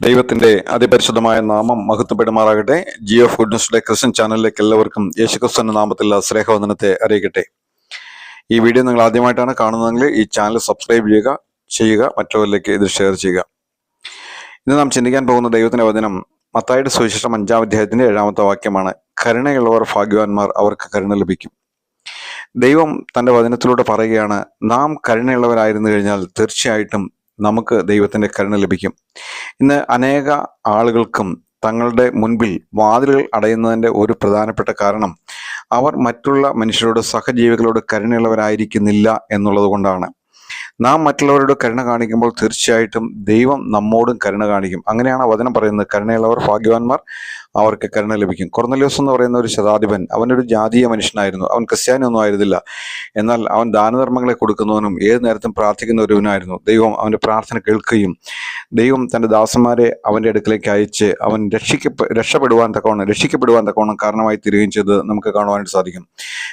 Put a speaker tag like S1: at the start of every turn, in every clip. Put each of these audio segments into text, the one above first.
S1: ദൈവത്തിന്റെ അതിപരിശുദ്ധമായ നാമം മഹത്വപ്പെടുമാറാകട്ടെ. ജിയോ ഫുഡ്നസ്യുടെ ക്രിസ്ത്യൻ ചാനലിലേക്ക് എല്ലാവർക്കും യേശുക്രിസ്തുവിന്റെ നാമത്തിലുള്ള സ്നേഹവന്ദനത്തെ അറിയിക്കട്ടെ. ഈ വീഡിയോ നിങ്ങൾ ആദ്യമായിട്ടാണ് കാണുന്നതെങ്കിൽ ഈ ചാനൽ സബ്സ്ക്രൈബ് ചെയ്യുക ചെയ്യുക മറ്റുള്ളവരിലേക്ക് ഇത് ഷെയർ ചെയ്യുക. ഇന്ന് നാം ചിന്തിക്കാൻ പോകുന്ന ദൈവത്തിന്റെ വചനം മത്തായുടെ സുവിശേഷം അഞ്ചാം അധ്യായത്തിന്റെ ഏഴാമത്തെ വാക്യമാണ്. കരുണയുള്ളവർ ഭാഗ്യവാന്മാർ അവർക്ക് കരുണ ലഭിക്കും. ദൈവം തന്റെ വചനത്തിലൂടെ പറയുകയാണ് നാം കരുണയുള്ളവരായിരുന്നു കഴിഞ്ഞാൽ തീർച്ചയായിട്ടും നമുക്ക് ദൈവത്തിന്റെ കരുണ ലഭിക്കും. ഇന്ന് അനേക ആളുകൾക്കും തങ്ങളുടെ മുൻപിൽ വാതിലുകൾ അടയുന്നതിന്റെ ഒരു പ്രധാനപ്പെട്ട കാരണം അവർ മറ്റുള്ള മനുഷ്യരോട് സഹജീവികളോട് കരുണയുള്ളവരായിരിക്കുന്നില്ല എന്നുള്ളത് കൊണ്ടാണ്. നാം മറ്റുള്ളവരോട് കരുണ കാണിക്കുമ്പോൾ തീർച്ചയായിട്ടും ദൈവം നമ്മോടും കരുണ കാണിക്കും. അങ്ങനെയാണ് വചനം പറയുന്നത്. കരുണയുള്ളവർ ഭാഗ്യവാന്മാർ അവർക്ക് കരുണ ലഭിക്കും. കൊർന്നലിയോസ് എന്ന് പറയുന്ന ഒരു ശതാധിപൻ അവനൊരു ജാതീയ മനുഷ്യനായിരുന്നു. അവൻ ക്രിസ്ത്യാനിയൊന്നും ആയിരുന്നില്ല. എന്നാൽ അവൻ ദാനധർമ്മങ്ങളെ കൊടുക്കുന്നവനും ഏത് നേരത്തും പ്രാർത്ഥിക്കുന്ന ഒരുവനായിരുന്നു ദൈവം അവന്റെ പ്രാർത്ഥന കേൾക്കുകയും ദൈവം തന്റെ ദാസന്മാരെ അവന്റെ അടുക്കിലേക്ക് അയച്ച് അവൻ രക്ഷിക്കപ്പെ രക്ഷപ്പെടുവാൻ തക്കവണ്ണം രക്ഷിക്കപ്പെടുവാൻ തക്കവണ്ണം കാരണമായി തീരുകയും ചെയ്ത് നമുക്ക് കാണുവാനായിട്ട് സാധിക്കും.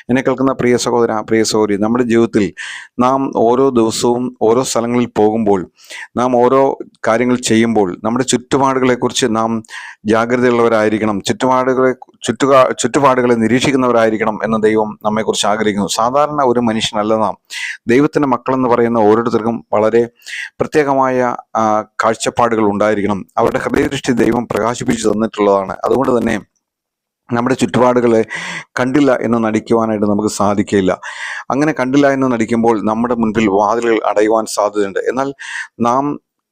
S1: എന്നെ കേൾക്കുന്ന പ്രിയ സഹോദര പ്രിയ സഹോദരി നമ്മുടെ ജീവിതത്തിൽ നാം ഓരോ ദിവസവും ഓരോ സ്ഥലങ്ങളിൽ പോകുമ്പോൾ നാം ഓരോ കാര്യങ്ങൾ ചെയ്യുമ്പോൾ നമ്മുടെ ചുറ്റുപാടുകളെക്കുറിച്ച് നാം ജാഗ്രതയുള്ളവരായിരിക്കണം ചുറ്റുപാടുകളെ ചുറ്റുകാ ചുറ്റുപാടുകളെ നിരീക്ഷിക്കുന്നവരായിരിക്കണം എന്ന് ദൈവം നമ്മെക്കുറിച്ച് ആഗ്രഹിക്കുന്നു. സാധാരണ ഒരു മനുഷ്യനല്ല നാം. ദൈവത്തിന്റെ മക്കളെന്ന് പറയുന്ന ഓരോരുത്തർക്കും വളരെ പ്രത്യേകമായ കാഴ്ചപ്പാടുകൾ ഉണ്ടായിരിക്കണം. അവരുടെ ഹൃദയദൃഷ്ടി ദൈവം പ്രകാശിപ്പിച്ചു തന്നിട്ടുള്ളതാണ്. അതുകൊണ്ട് തന്നെ നമ്മുടെ ചുറ്റുപാടുകളെ കണ്ടില്ല എന്ന് നടിക്കുവാനായിട്ട് നമുക്ക് സാധിക്കില്ല അങ്ങനെ കണ്ടില്ല എന്ന് നടിക്കുമ്പോൾ നമ്മുടെ മുൻപിൽ വാതിലുകൾ അടയുവാൻ സാധ്യതയുണ്ട്. എന്നാൽ നാം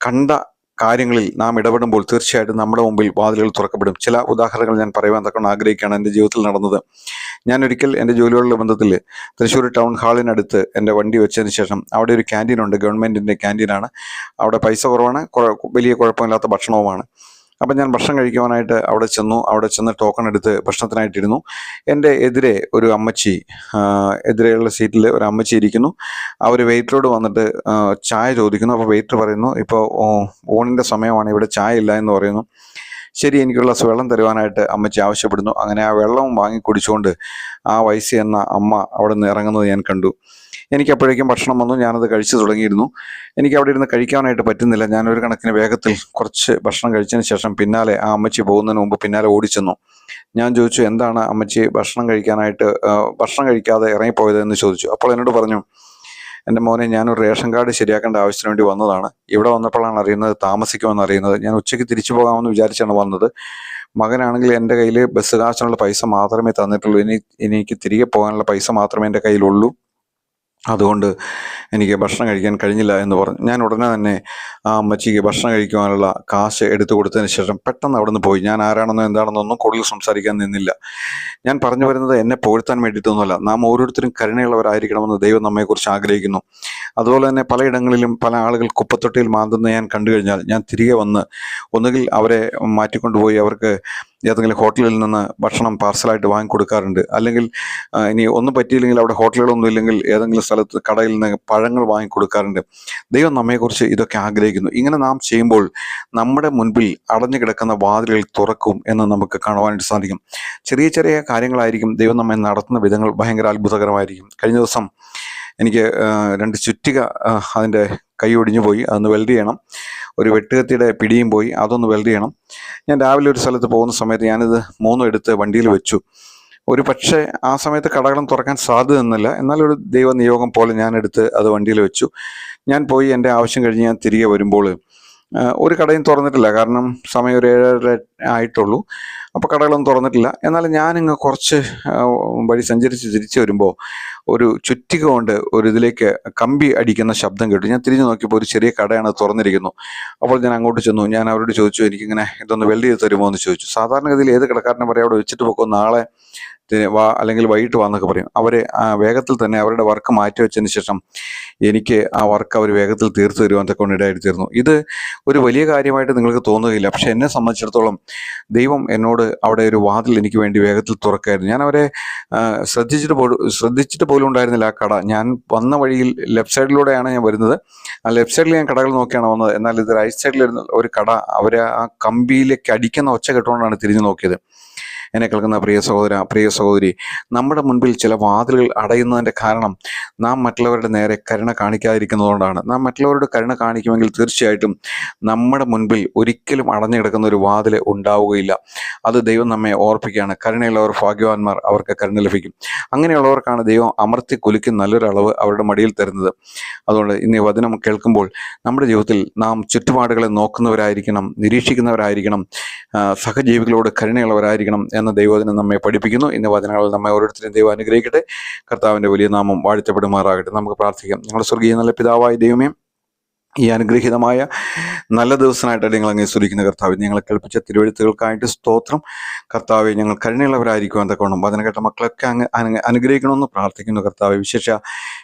S1: കണ്ട കാര്യങ്ങളിൽ നാം ഇടപെടുമ്പോൾ തീർച്ചയായിട്ടും നമ്മുടെ മുമ്പിൽ വാതിലുകൾ തുറക്കപ്പെടും. ചില ഉദാഹരണങ്ങൾ ഞാൻ പറയുവാൻ തക്കൊണ്ട് ആഗ്രഹിക്കുകയാണ് എന്റെ ജീവിതത്തിൽ നടന്നത്. ഞാൻ ഒരിക്കൽ എന്റെ ജോലികളുടെ ബന്ധത്തിൽ തൃശ്ശൂർ ടൗൺ ഹാളിനടുത്ത് എന്റെ വണ്ടി വെച്ചതിന് ശേഷം അവിടെ ഒരു ക്യാന്റീനുണ്ട്. ഗവൺമെന്റിന്റെ ക്യാന്റീനാണ്. അവിടെ പൈസ കുറവാണ്. വലിയ കുഴപ്പമില്ലാത്ത ഭക്ഷണവുമാണ്. അപ്പം ഞാൻ ഭക്ഷണം കഴിക്കുവാനായിട്ട് അവിടെ ചെന്നു. അവിടെ ചെന്ന് ടോക്കൺ എടുത്ത് ഭക്ഷണത്തിനായിട്ടിരുന്നു. എന്റെ എതിരെ ഒരു അമ്മച്ചി എതിരെയുള്ള സീറ്റിൽ ഒരു അമ്മച്ചി ഇരിക്കുന്നു. അവർ വെയിറ്ററോട് വന്നിട്ട് ചായ ചോദിക്കുന്നു. അപ്പോൾ വെയിറ്റർ പറയുന്നു ഇപ്പോൾ ഓണിന്റെ സമയമാണ്. ഇവിടെ ചായ ഇല്ല എന്ന് പറയുന്നു. ശരി എനിക്കുള്ള ഗ്ലാസ് വെള്ളം തരുവാനായിട്ട് അമ്മച്ചി ആവശ്യപ്പെടുന്നു. അങ്ങനെ ആ വെള്ളവും വാങ്ങി കുടിച്ചുകൊണ്ട് ആ വയസ്സ് എന്ന അമ്മ അവിടെ നിന്ന് ഇറങ്ങുന്നത് ഞാൻ കണ്ടു. എനിക്ക് അപ്പോഴേക്കും ഭക്ഷണം വന്നു ഞാനത് കഴിച്ചു തുടങ്ങിയിരുന്നു. എനിക്ക് അവിടെ ഇരുന്ന് കഴിക്കാനായിട്ട് പറ്റുന്നില്ല. ഞാനൊരു കണക്കിന് വേഗത്തിൽ കുറച്ച് ഭക്ഷണം കഴിച്ചതിന് ശേഷം പിന്നാലെ ആ അമ്മച്ചി പോകുന്നതിന് മുമ്പ് പിന്നാലെ ഓടിച്ചെന്നു. ഞാൻ ചോദിച്ചു എന്താണ് അമ്മച്ചി ഭക്ഷണം കഴിക്കാനായിട്ട് ഭക്ഷണം കഴിക്കാതെ ഇറങ്ങിപ്പോയത് എന്ന് ചോദിച്ചു. അപ്പോൾ എന്നോട് പറഞ്ഞു എന്റെ മോനെ ഞാനൊരു റേഷൻ കാർഡ് ശരിയാക്കേണ്ട ആവശ്യത്തിന് വേണ്ടി വന്നതാണ്. ഇവിടെ വന്നപ്പോഴാണ് അറിയുന്നത് താമസിക്കുമെന്ന് അറിയുന്നത്. ഞാൻ ഉച്ചയ്ക്ക് തിരിച്ചു പോകാമെന്ന് വിചാരിച്ചാണ് വന്നത്. മകനാണെങ്കിൽ എന്റെ കയ്യിൽ ബസ് കാശിനുള്ള പൈസ മാത്രമേ തന്നിട്ടുള്ളൂ. ഇനി എനിക്ക് തിരികെ പോകാനുള്ള പൈസ മാത്രമേ എന്റെ കയ്യിലുള്ളൂ. അതുകൊണ്ട് എനിക്ക് ഭക്ഷണം കഴിക്കാൻ കഴിഞ്ഞില്ല എന്ന് പറഞ്ഞു. ഞാൻ ഉടനെ തന്നെ ആ അമ്മച്ചിക്ക് ഭക്ഷണം കഴിക്കുവാനുള്ള കാശ് എടുത്തു കൊടുത്തതിന് ശേഷം പെട്ടെന്ന് അവിടെ നിന്ന് പോയി. ഞാൻ ആരാണെന്നോ എന്താണെന്നോ ഒന്നും കൂടുതൽ സംസാരിക്കാൻ നിന്നില്ല. ഞാൻ പറഞ്ഞു വരുന്നത് എന്നെ പുകഴ്ത്താൻ വേണ്ടിയിട്ടൊന്നുമല്ല. നാം ഓരോരുത്തരും കരുണയുള്ളവരായിരിക്കണമെന്ന് ദൈവം നമ്മെക്കുറിച്ച് ആഗ്രഹിക്കുന്നു. അതുപോലെ തന്നെ പലയിടങ്ങളിലും പല ആളുകൾ കുപ്പത്തൊട്ടിയിൽ മാന്തുന്ന ഞാൻ കണ്ടു കഴിഞ്ഞാൽ ഞാൻ തിരികെ വന്ന് ഒന്നുകിൽ അവരെ മാറ്റിക്കൊണ്ടുപോയി അവർക്ക് ഏതെങ്കിലും ഹോട്ടലിൽ നിന്ന് ഭക്ഷണം പാർസലായിട്ട് വാങ്ങിക്കൊടുക്കാറുണ്ട് അല്ലെങ്കിൽ ഇനി ഒന്നും പറ്റിയില്ലെങ്കിൽ അവിടെ ഹോട്ടലുകളൊന്നും ഇല്ലെങ്കിൽ ഏതെങ്കിലും സ്ഥലത്ത് കടയിൽ നിന്ന് പഴങ്ങൾ വാങ്ങിക്കൊടുക്കാറുണ്ട് ദൈവം നമ്മെക്കുറിച്ച് ഇതൊക്കെ ആഗ്രഹിക്കുന്നു. ഇങ്ങനെ നാം ചെയ്യുമ്പോൾ നമ്മുടെ മുൻപിൽ അടഞ്ഞു കിടക്കുന്ന വാതിലുകൾ തുറക്കും എന്ന് നമുക്ക് കാണുവാനായിട്ട് സാധിക്കും. ചെറിയ ചെറിയ കാര്യങ്ങളായിരിക്കും ദൈവം നമ്മെ നടത്തുന്ന വിധങ്ങൾ ഭയങ്കര അത്ഭുതകരമായിരിക്കും. കഴിഞ്ഞ ദിവസം എനിക്ക് രണ്ട് ചുറ്റിക അതിന്റെ കൈ ഒടിഞ്ഞു പോയി. അതൊന്ന് വെൽഡ് ചെയ്യണം. ഒരു വെട്ടുകത്തിയുടെ പിടിയും പോയി. അതൊന്ന് വെൽഡ് ചെയ്യണം. ഞാൻ രാവിലെ ഒരു സ്ഥലത്ത് പോകുന്ന സമയത്ത് ഞാനിത് മൂന്നും എടുത്ത് വണ്ടിയിൽ വെച്ചു. ഒരു പക്ഷേ ആ സമയത്ത് കടകളും തുറക്കാൻ സാധ്യത നിന്നില്ല എന്നാലൊരു ഒരു ദൈവ നിയോഗം പോലെ ഞാൻ എടുത്ത് അത് വണ്ടിയിൽ വെച്ചു. ഞാൻ പോയി എന്റെ ആവശ്യം കഴിഞ്ഞ് ഞാൻ തിരികെ വരുമ്പോൾ ഒരു കടയും തുറന്നിട്ടില്ല. കാരണം സമയം ഒരു ഏഴര ആയിട്ടുള്ളൂ. അപ്പോൾ കടകളൊന്നും തുറന്നിട്ടില്ല. എന്നാൽ ഞാനിങ്ങ് കുറച്ച് വഴി സഞ്ചരിച്ച് തിരിച്ചു വരുമ്പോൾ ഒരു ചുറ്റിക കൊണ്ട് ഒരു ഇതിലേക്ക് കമ്പി അടിക്കുന്ന ശബ്ദം കേട്ടു. ഞാൻ തിരിഞ്ഞു നോക്കിയപ്പോൾ ഒരു ചെറിയ കടയാണ് തുറന്നിരിക്കുന്നു. അപ്പോൾ ഞാൻ അങ്ങോട്ട് ചെന്നു. ഞാൻ അവരോട് ചോദിച്ചു എനിക്കിങ്ങനെ ഇതൊന്ന് വെൽഡ് ചെയ്ത് തരുമോ? എന്ന് ചോദിച്ചു. സാധാരണഗതിയിൽ ഏത് കടക്കാരനെ പറയാം അവിടെ വെച്ചിട്ട് പോക്കോ നാളെ വാ അല്ലെങ്കിൽ വൈകിട്ട് വാന്നൊക്കെ പറയും. അവരെ വേഗത്തിൽ തന്നെ അവരുടെ വർക്ക് മാറ്റി വെച്ചതിന് ശേഷം എനിക്ക് ആ വർക്ക് അവർ വേഗത്തിൽ തീർത്തു തരുവാൻ തക്കൊണ്ട് ഇടയായി തീർന്നു. ഇത് ഒരു വലിയ കാര്യമായിട്ട് നിങ്ങൾക്ക് തോന്നുകയില്ല. പക്ഷെ എന്നെ സംബന്ധിച്ചിടത്തോളം ദൈവം എന്നോട് അവിടെ ഒരു വാതിൽ എനിക്ക് വേണ്ടി വേഗത്തിൽ തുറക്കായിരുന്നു. ഞാൻ അവരെ ശ്രദ്ധിച്ചിട്ട് പോലും ശ്രദ്ധിച്ചിട്ട് പോലും ഉണ്ടായിരുന്നില്ല ആ കട. ഞാൻ വന്ന വഴിയിൽ ലെഫ്റ്റ് സൈഡിലൂടെയാണ് ഞാൻ വരുന്നത്. ആ ലെഫ്റ്റ് സൈഡിൽ ഞാൻ കടകൾ നോക്കിയാണ് വന്നത്. എന്നാൽ ഇത് റൈറ്റ് സൈഡിൽ ഒരു കട. അവരെ ആ കമ്പിയിലേക്ക് അടിക്കുന്ന ഒച്ച കേട്ടുകൊണ്ടാണ് തിരിഞ്ഞു നോക്കിയത്. എന്നെ കേൾക്കുന്ന പ്രിയ സഹോദര പ്രിയ സഹോദരി നമ്മുടെ മുൻപിൽ ചില വാതിലുകൾ അടയുന്നതിന്റെ കാരണം നാം മറ്റുള്ളവരുടെ നേരെ കരുണ കാണിക്കാതിരിക്കുന്നതുകൊണ്ടാണ്. നാം മറ്റുള്ളവരുടെ കരുണ കാണിക്കുമെങ്കിൽ തീർച്ചയായിട്ടും നമ്മുടെ മുൻപിൽ ഒരിക്കലും അടഞ്ഞു കിടക്കുന്ന ഒരു വാതിൽ ഉണ്ടാവുകയില്ല. അത് ദൈവം നമ്മെ ഓർപ്പിക്കുകയാണ്. കരുണയുള്ളവർ ഭാഗ്യവാന്മാർ അവർക്ക് കരുണ ലഭിക്കും. അങ്ങനെയുള്ളവർക്കാണ് ദൈവം അമർത്തി കുലുക്കി നല്ലൊരളവ് അവരുടെ മടിയിൽ തരുന്നത്. അതുകൊണ്ട് ഇന്ന് വചനം കേൾക്കുമ്പോൾ നമ്മുടെ ജീവിതത്തിൽ നാം ചുറ്റുപാടുകളെ നോക്കുന്നവരായിരിക്കണം നിരീക്ഷിക്കുന്നവരായിരിക്കണം സഹജീവികളോട് കരുണയുള്ളവരായിരിക്കണം എന്ന ദൈവവചനം നമ്മെ പഠിപ്പിക്കുന്നു. ഇന്ന് വചനങ്ങൾ നമ്മെ ഓരോരുത്തരും ദൈവം അനുഗ്രഹിക്കട്ടെ. കർത്താവിന്റെ വലിയ നാമം വാഴ്ത്തപ്പെടുമാറാകട്ടെ. നമുക്ക് പ്രാർത്ഥിക്കാം. ഞങ്ങളുടെ സ്വർഗീയ നല്ല പിതാവായ ദൈവമേ ഈ അനുഗ്രഹീതമായ നല്ല ദിവസമായിട്ട് നിങ്ങൾ അങ്ങനെ സ്തുതിക്കുന്ന കർത്താവ് ഞങ്ങളെ കേൾപ്പിച്ച തിരുവഴുത്തുകൾക്കായിട്ട് സ്തോത്രം. കർത്താവെ ഞങ്ങൾ കരുണയുള്ളവരായിരിക്കുവാൻ തക്കോണം വചന കേട്ട മക്കളൊക്കെ അങ്ങ് അനു- അനുഗ്രഹിക്കണമെന്ന് പ്രാർത്ഥിക്കുന്നു കർത്താവ്. വിശേഷ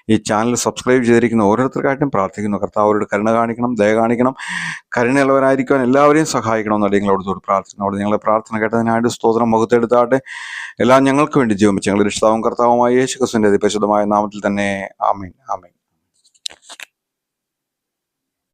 S1: ഈ ചാനൽ സബ്സ്ക്രൈബ് ചെയ്തിരിക്കുന്ന ഓരോരുത്തർക്കായിട്ടും പ്രാർത്ഥിക്കുന്നു. കർത്താവ് അവരോട് കരുണ കാണിക്കണം ദയ കാണിക്കണം. കരുണയുള്ളവരായിരിക്കുവാൻ എല്ലാവരെയും സഹായിക്കണമെന്ന് അടിയങ്ങളോട് തോട് പ്രാർത്ഥിക്കുന്നു. അവിടെ ഞങ്ങളെ പ്രാർത്ഥന കേട്ടതിനായിട്ട് സ്തോത്രം മുഖത്തെടുത്താട്ടെ എല്ലാം ഞങ്ങൾക്ക് വേണ്ടി ജീവിച്ചു ഞങ്ങൾ രക്ഷിതാവും കർത്താവുമായ യേശു ക്രിസ്തുവിന്റെ അതിപരിശുദ്ധമായ നാമത്തിൽ തന്നെ. ആമീൻ. ആമീൻ.